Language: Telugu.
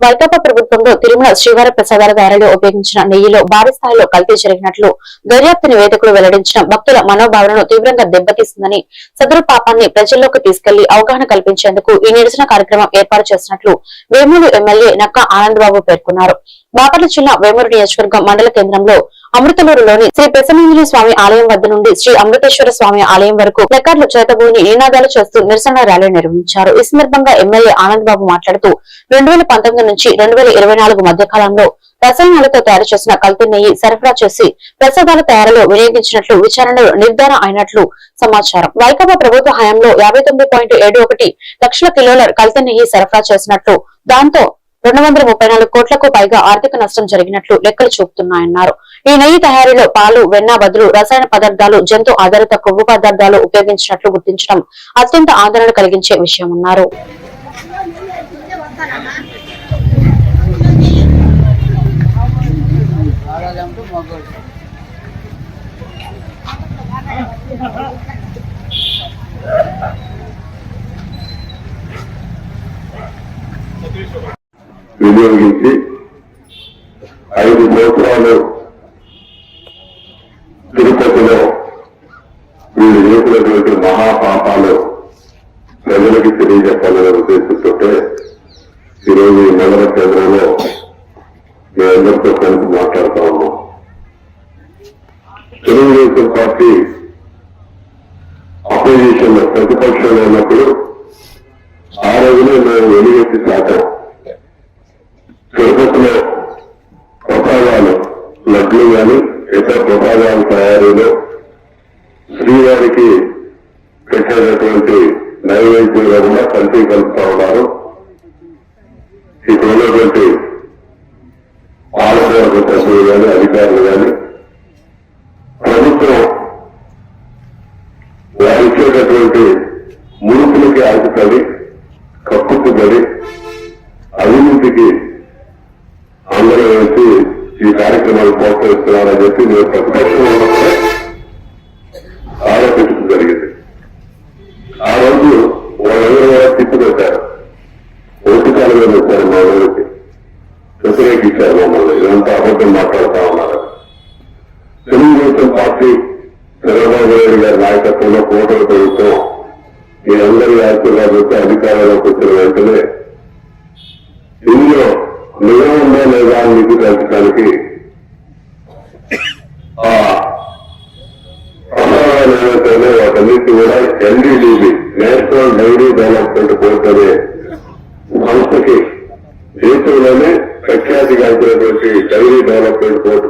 వైకాపా ప్రభుత్వంలో తిరుమల శ్రీవారి ప్రసాదాల తయారీలో ఉపయోగించిన నెయ్యిలో భారీ స్థాయిలో కల్తీ జరిగినట్లు దర్యాప్తు నివేదికలు వెల్లడించిన భక్తుల మనోభావాలను తీవ్రంగా దెబ్బతీస్తుందని సదరు పాపాన్ని ప్రజల్లోకి తీసుకెళ్ళి అవగాహన కల్పించేందుకు ఈ నిరసన కార్యక్రమం ఏర్పాటు చేసినట్లు వేమూరు ఎమ్మెల్యే నక్కా ఆనందబాబు పేర్కొన్నారు. బాపట్ల జిల్లా వేమూరు నియోజకవర్గం మండల కేంద్రంలో అమృతలూరులోని శ్రీ ప్రసన్నంజలి స్వామి ఆలయం వద్ద నుండి శ్రీ అమృతేశ్వర స్వామి ఆలయం వరకు ప్లకార్లు చేతబూని నినాదాలు చేస్తూ నిరసన ర్యాలీ నిర్వహించారు. ఈ సందర్భంగా ఎమ్మెల్యే ఆనంద్ బాబు మాట్లాడుతూ రెండు నుంచి రెండు మధ్య కాలంలో రసాయనాలతో తయారు చేసిన కల్తీ నెయ్యి సరఫరా చేసి ప్రసాదాల తయారీలో వినియోగించినట్లు విచారణలో నిర్ధారణ అయినట్లు సమాచారం. వైకాపా ప్రభుత్వ హయాంలో యాభై లక్షల కిలోల కల్తీ నెయ్యి సరఫరా చేసినట్లు దాంతో రెండు వందల ముప్పై నాలుగు కోట్లకు పైగా ఆర్థిక నష్టం జరిగినట్లు లెక్కలు చూపుతున్నాయన్నారు. ఈ నెయ్యి తయారీలో పాలు వెన్న బదులు రసాయన పదార్థాలు జంతు ఆధారిత కొవ్వు పదార్థాలు ఉపయోగించినట్లు గుర్తించడం అత్యంత ఆందోళన కలిగించే విషయమన్నారు. ఆడాలంటూ మగోడు వినియోగించి ఐదు సంవత్సరాలు తిరుపతిలో వీళ్ళు చేసినటువంటి మహాపాపాలు ప్రజలకి తెలియజెప్పాలనే ఉద్దేశంతో ఈరోజు ఈ నగర కేంద్రంలో మీ అందరితో కలిసి మాట్లాడుతా ఉన్నాం. తెలుగుదేశం పార్టీ అపోజిషన్ ప్రతిపక్షంలో ఉన్నప్పుడు ఆ రోజునే మేము వెలుగెత్తి సాగాం తిరుపతిలో ప్రసాదాలు లడ్లు గాని ఇతర ప్రసాదాల తయారీలో శ్రీవారికి పెట్టేటటువంటి నైవేద్యంలో కూడా కల్తీ కలుపుతా ఉన్నారు. ఇక్కడ ఉన్నటువంటి పాలకవర్గ సభ్యులు కానీ అధికారులు కానీ ప్రభుత్వం వారు ఇచ్చేటటువంటి ముడుపులకి ఆశపడి కక్కుతుబడి అవినీతికి అందరూ వచ్చి ఈ కార్యక్రమాలు ప్రోత్సహిస్తున్నారని చెప్పి నేను ప్రతిపక్షంలో ఉన్నప్పుడే ఆరోపించడం జరిగింది. ఆ రోజు వాళ్ళందరూ కూడా తిప్పు పెట్టారు. ఓపికాలుగా పెట్టారు మా ఊరికి. వ్యతిరేకించారు మమ్మల్ని. ఇదంతా అబద్ధం మాట్లాడుతా ఉన్నారు. తెలుగుదేశం పార్టీ చంద్రబాబు నాయుడు గారి నాయకత్వంలో కూటమి ప్రభుత్వం మీ అందరి ఆశీర్వాదంతో అధికారంలోకి వచ్చిన వెంటనే ఇందులో నిజం ఉందా లేదా అని మీకు తెలుసడానికి ఆ. వాటన్నిటి కూడా NDDB national dairy development board అనే సంస్థకి దేశంలోనే ప్రఖ్యాతి గాంచినటువంటి డైరీ డెవలప్మెంట్ బోర్డు